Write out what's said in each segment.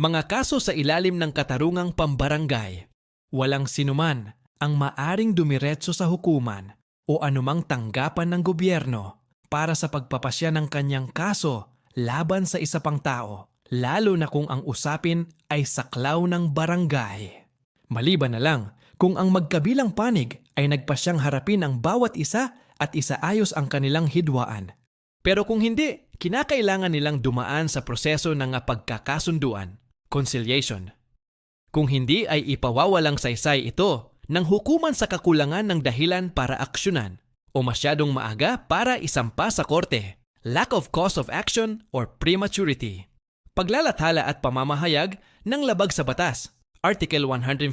Mga kaso sa ilalim ng katarungang pambarangay. Walang sinuman ang maaring dumiretso sa hukuman o anumang tanggapan ng gobyerno para sa pagpapasya ng kanyang kaso laban sa isa pang tao, lalo na kung ang usapin ay saklaw ng barangay. Maliban na lang kung ang magkabilang panig ay nagpasyang harapin ang bawat isa at isaayos ang kanilang hidwaan. Pero kung hindi, kinakailangan nilang dumaan sa proseso ng pagkakasunduan, conciliation. Kung hindi ay ipawawalang saysay ito ng hukuman sa kakulangan ng dahilan para aksyonan o masyadong maaga para isampa sa korte, lack of cause of action or prematurity. Paglalathala at pamamahayag ng labag sa batas, Article 154.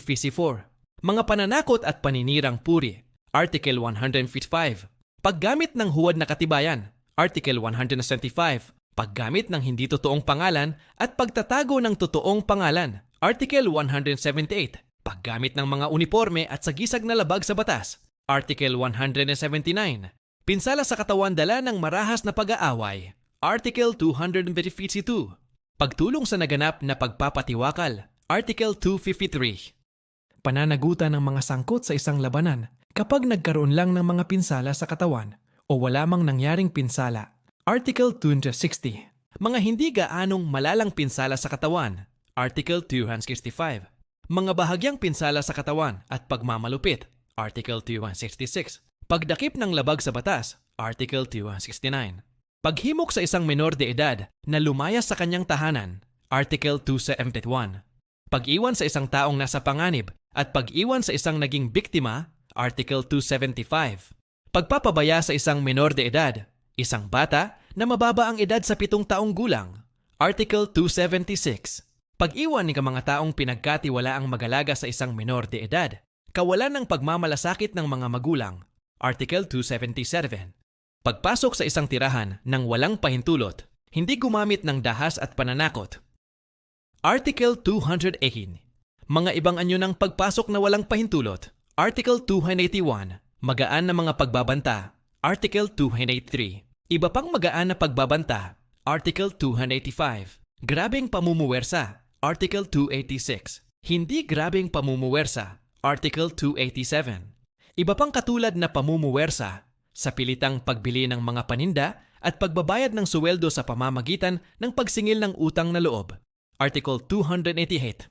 Mga pananakot at paninirang puri, Article 155. Paggamit ng huwad na katibayan, Article 175. Paggamit ng hindi totoong pangalan at pagtatago ng totoong pangalan, Article 178. Paggamit ng mga uniforme at sagisag na labag sa batas, Article 179. Pinsala sa katawan dala ng marahas na pag-aaway, Article 252. Pagtulong sa naganap na pagpapatiwakal, Article 253. Pananagutan ng mga sangkot sa isang labanan kapag nagkaroon lang ng mga pinsala sa katawan o wala mang nangyaring pinsala. Article 260. Mga hindi gaanong malalang pinsala sa katawan. Article 265. Mga bahagyang pinsala sa katawan at pagmamalupit. Article 266. Pagdakip ng labag sa batas. Article 269. Paghimok sa isang menor de edad na lumayas sa kanyang tahanan. Article 271. Pag-iwan sa isang taong nasa panganib at pag-iwan sa isang naging biktima, Article 275. Pagpapabaya sa isang menor de edad, isang bata na mababa ang edad sa pitong taong gulang, Article 276. Pag-iwan ni mga taong pinagkatiwala ang magalaga sa isang menor de edad, kawalan ng pagmamalasakit ng mga magulang, Article 277. Pagpasok sa isang tirahan ng walang pahintulot, hindi gumamit ng dahas at pananakot, Article 218. Mga ibang anyo ng pagpasok na walang pahintulot. Article 281. Magaan na mga pagbabanta. Article 283. Iba pang magaan na pagbabanta. Article 285. Grabeng pamumuwersa. Article 286. Hindi grabeng pamumuwersa. Article 287. Iba pang katulad na pamumuwersa sa pilitang pagbili ng mga paninda at pagbabayad ng suweldo sa pamamagitan ng pagsingil ng utang na loob. Article 288.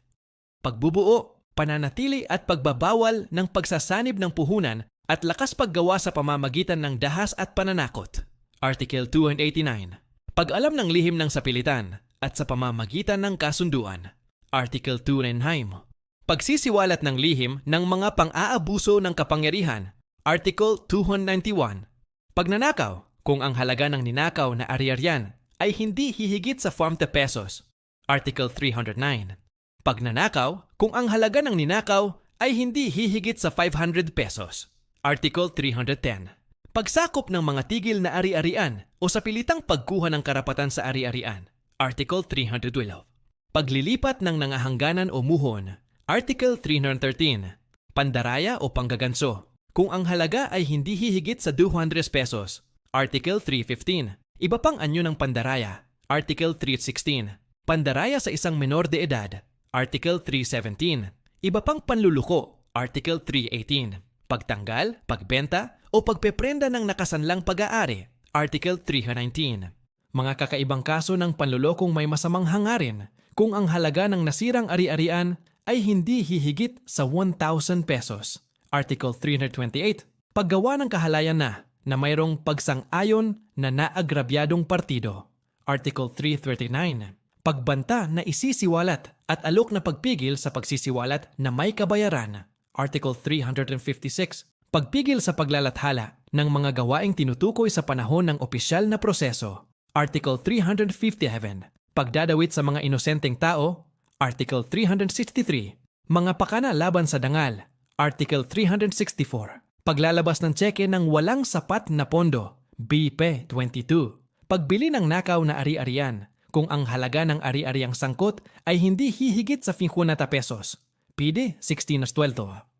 Pagbubuo, pananatili at pagbabawal ng pagsasanib ng puhunan at lakas paggawa sa pamamagitan ng dahas at pananakot. Article 289. Pag-alam ng lihim ng sapilitan at sa pamamagitan ng kasunduan. Article 299. Pagsisiwalat ng lihim ng mga pang-aabuso ng kapangyarihan. Article 291. Pagnanakaw, kung ang halaga ng ninakaw na ari-arian ay hindi hihigit sa 40 pesos. Article 309. Pagnanakaw, kung ang halaga ng ninakaw ay hindi hihigit sa 500 pesos. Article 310. Pagsakop ng mga tigil na ari-arian o sa pilitang pagkuha ng karapatan sa ari-arian. Article 312. Paglilipat ng nangahangganan o muhon. Article 313. Pandaraya o panggaganso. Kung ang halaga ay hindi hihigit sa 200 pesos. Article 315. Iba pang anyo ng pandaraya. Article 316. Pandaraya sa isang menor de edad, Article 317. Iba pang panluluko, Article 318. Pagtanggal, pagbenta, o pagpeprenda ng nakasanlang pag-aari, Article 319. Mga kakaibang kaso ng panlulokong may masamang hangarin kung ang halaga ng nasirang ari-arian ay hindi hihigit sa 1,000 pesos. Article 328. Paggawa ng kahalayan na na mayroong pagsang-ayon na naagrabyadong partido. Article 339 pagbanta na isisiwalat at alok na pagpigil sa pagsisiwalat na may kabayaran. Article 356. Pagpigil sa paglalathala ng mga gawaing tinutukoy sa panahon ng opisyal na proseso. Article 357. Pagdadawit sa mga inosenteng tao. Article 363. Mga pakana laban sa dangal. Article 364. Paglalabas ng tseke ng walang sapat na pondo. BP 22. Pagbili ng nakaw na ari-arian kung ang halaga ng ari-ariang sangkot ay hindi hihigit sa 50 pesos. Pide 16 na sweldo.